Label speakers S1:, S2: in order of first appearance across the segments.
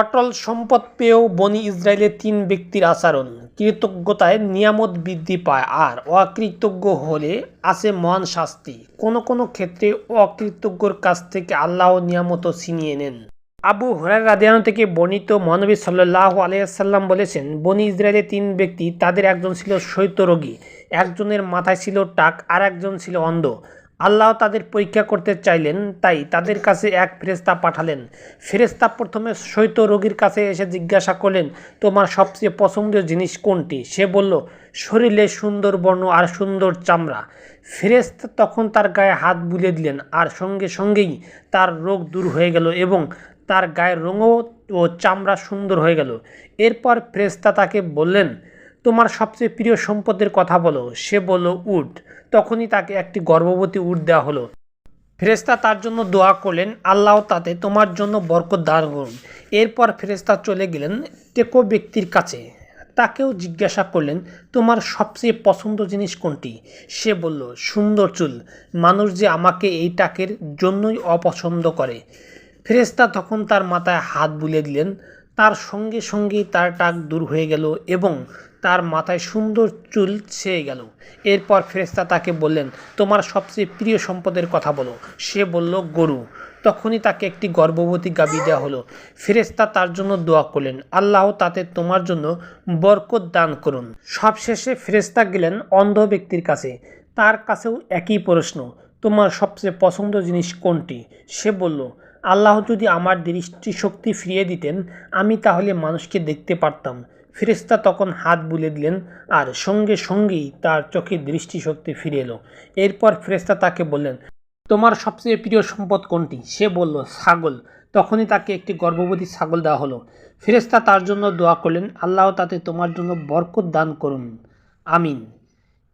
S1: অটল সম্পদ পেয়েও বনি ইসরায়েলে তিন ব্যক্তির আচরণ। কৃতজ্ঞতায় নিয়ামত বৃদ্ধি পায় আর অকৃতজ্ঞ হলে আছে মহান শাস্তি। কোনো কোনো ক্ষেত্রে অকৃতজ্ঞর কাছ থেকে আল্লাহ নিয়ামতও ছিনিয়ে নেন। আবু হরার রাদিয়ানো থেকে বর্ণিত মহানবী সাল্লাহ আলিয়াল্লাম বলেছেন, বনি ইসরায়েলের তিন ব্যক্তি, তাদের একজন ছিল শৈত্যরোগী, একজনের মাথায় ছিল টাক আর একজন ছিল অন্ধ। আল্লাহ তাদের পরীক্ষা করতে চাইলেন, তাই তাদের কাছে এক ফেরেস্তা পাঠালেন। ফেরেস্তা প্রথমে শৈত রোগীর কাছে এসে জিজ্ঞাসা করলেন, তোমার সবচেয়ে পছন্দের জিনিস কোনটি? সে বলল, শরীরে সুন্দর বর্ণ আর সুন্দর চামড়া। ফেরেস্তা তখন তার গায়ে হাত বুলিয়ে দিলেন আর সঙ্গে সঙ্গেই তার রোগ দূর হয়ে গেল এবং তার গায়ের রঙও ও চামড়া সুন্দর হয়ে গেল। এরপর ফেরেস্তা তাকে বললেন তোমার সবচেয়ে প্রিয় সম্পদের কথা বলো। সে বলল, উট। তখনই তাকে একটি গর্ভবতী উট দেওয়া হলো। ফেরেস্তা তার জন্য দোয়া করলেন, আল্লাহ তাতে তোমার জন্য বরকত দান করুন। এরপর ফেরেস্তা চলে গেলেন টেকো ব্যক্তির কাছে। তাকেও জিজ্ঞাসা করলেন, তোমার সবচেয়ে পছন্দ জিনিস কোনটি? সে বলল, সুন্দর চুল। মানুষ যে আমাকে এই টাকের জন্যই অপছন্দ করে। ফেরেস্তা তখন তার মাথায় হাত বুলিয়ে দিলেন তার সঙ্গে সঙ্গেই তার টাক দূর হয়ে গেল এবং তার মাথায় সুন্দর চুল ছেয়ে গেল। এরপর ফেরেস্তা তাকে বললেন, তোমার সবচেয়ে প্রিয় সম্পদের কথা বলো। সে বলল, গরু। তখনই তাকে একটি গর্ভবতী গাবি দেওয়া হলো। ফেরেস্তা তার জন্য দোয়া করলেন, আল্লাহ তাতে তোমার জন্য বরকত দান করুন। সবশেষে ফেরেস্তা গেলেন অন্ধ ব্যক্তির কাছে। তার কাছেও একই প্রশ্ন, তোমার সবচেয়ে পছন্দ জিনিস কোনটি? সে বলল আল্লাহ যদি আমার দৃষ্টিশক্তি ফিরিয়ে দিতেন, আমি তাহলে মানুষকে দেখতে পারতাম। ফেরেস্তা তখন হাত বুলে দিলেন আর সঙ্গে সঙ্গেই তার চোখে দৃষ্টিশক্তি ফিরে এলো। এরপর ফেরেস্তা তাকে বললেন, তোমার সবচেয়ে প্রিয় সম্পদ কোনটি? সে বলল, ছাগল। তখনই তাকে একটি গর্ভবতী ছাগল দেওয়া হলো। ফেরেস্তা তার জন্য দোয়া করলেন, আল্লাহ তাতে তোমার জন্য বরকত দান করুন। আমিন।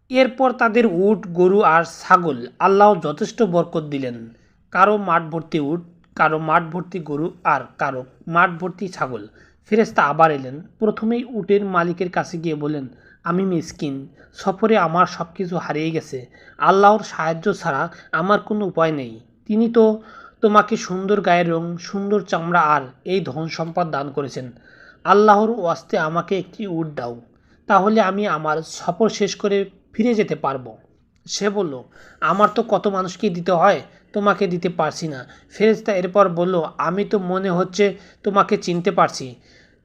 S1: এরপর তাদের উট, গরু আর ছাগল আল্লাহ যথেষ্ট বরকত দিলেন। কারও মাঠ ভর্তি উট কারও মাঠ ভর্তি গরু আর কারও মাঠ ভর্তি ছাগল। ফেরেস্তা আবার এলেন। প্রথমেই উটের মালিকের কাছে গিয়ে বলেন আমি মিসকিন, সফরে আমার সব কিছু হারিয়ে গেছে। আল্লাহর সাহায্য ছাড়া আমার কোনো উপায় নেই। তিনি তো তোমাকে সুন্দর গায়ের রং, সুন্দর চামড়া আর এই ধন সম্পদ দান করেছেন। আল্লাহর ওয়াস্তে আমাকে একটি উট দাও। তাহলে আমি আমার সফর শেষ করে ফিরে যেতে পারব। সে বলল, আমার তো কত মানুষকে দিতে হয়, তোমাকে দিতে পারছি না। ফেরেস্তা এরপর বলল, আমি তো মনে হচ্ছে তোমাকে চিনতে পারছি।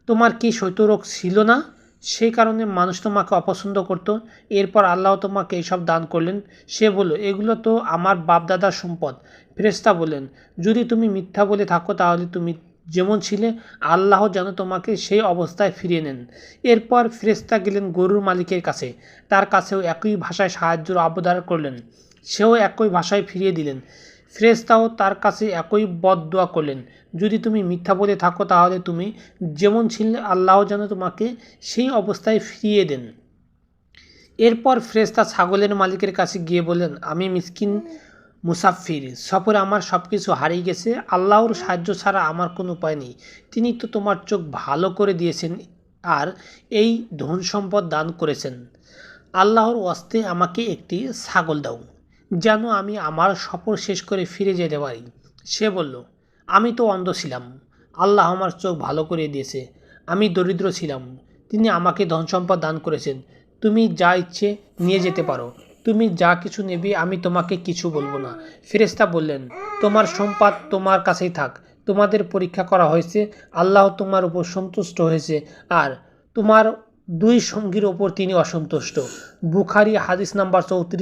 S1: তোমার কি শৈত্যরোগ ছিল না? সেই কারণে মানুষ তোমাকে অপছন্দ করত। এরপর আল্লাহ তোমাকে এইসব দান করলেন। সে বলল, এগুলো তো আমার বাপদাদার সম্পদ। ফেরেস্তা বললেন, যদি তুমি মিথ্যা বলে থাকো, তাহলে তুমি যেমন ছিলে, আল্লাহ যেন তোমাকে সেই অবস্থায় ফিরিয়ে নেন। এরপর ফেরেস্তা গেলেন গরুর মালিকের কাছে। তার কাছেও একই ভাষায় সাহায্যের আবদার করলেন। সেও একই ভাষায় ফিরিয়ে দিলেন। ফেরেস্তাও তার কাছে একই বদদোয়া করলেন। যদি তুমি মিথ্যা বলে থাকো, তাহলে তুমি যেমন ছিলে, আল্লাহ যেন তোমাকে সেই অবস্থায় ফিরিয়ে দেন। এরপর ফ্রেস্তা ছাগলের মালিকের কাছে গিয়ে বললেন, আমি মিসকিন মুসাফির, সফরে আমার সব কিছু হারিয়ে গেছে, আল্লাহর সাহায্য ছাড়া আমার কোনো উপায় নেই। তিনি তো তোমার চোখ ভালো করে দিয়েছেন আর এই ধন সম্পদ দান করেছেন। আল্লাহর ওয়াস্তে আমাকে একটি ছাগল দাও, যেন আমি আমার সফর শেষ করে ফিরে যেতে পারি। সে বলল, আমি তো অন্ধ ছিলাম। আল্লাহ আমার চোখ ভালো করে দিয়েছে। আমি দরিদ্র ছিলাম। তিনি আমাকে ধন সম্পদ দান করেছেন। তুমি যা ইচ্ছে নিয়ে যেতে পারো। তুমি যা কিছু নেবে, আমি তোমাকে কিছু বলব না। ফেরেস্তা বললেন, তোমার সম্পাদ তোমার কাছেই থাক। তোমাদের পরীক্ষা করা হয়েছে, আল্লাহ তোমার উপর সন্তুষ্ট হয়েছে। আর তোমার দুই সঙ্গীর ওপর তিনি অসন্তুষ্ট। বুখারি হাদিস নাম্বার চৌত্রিশ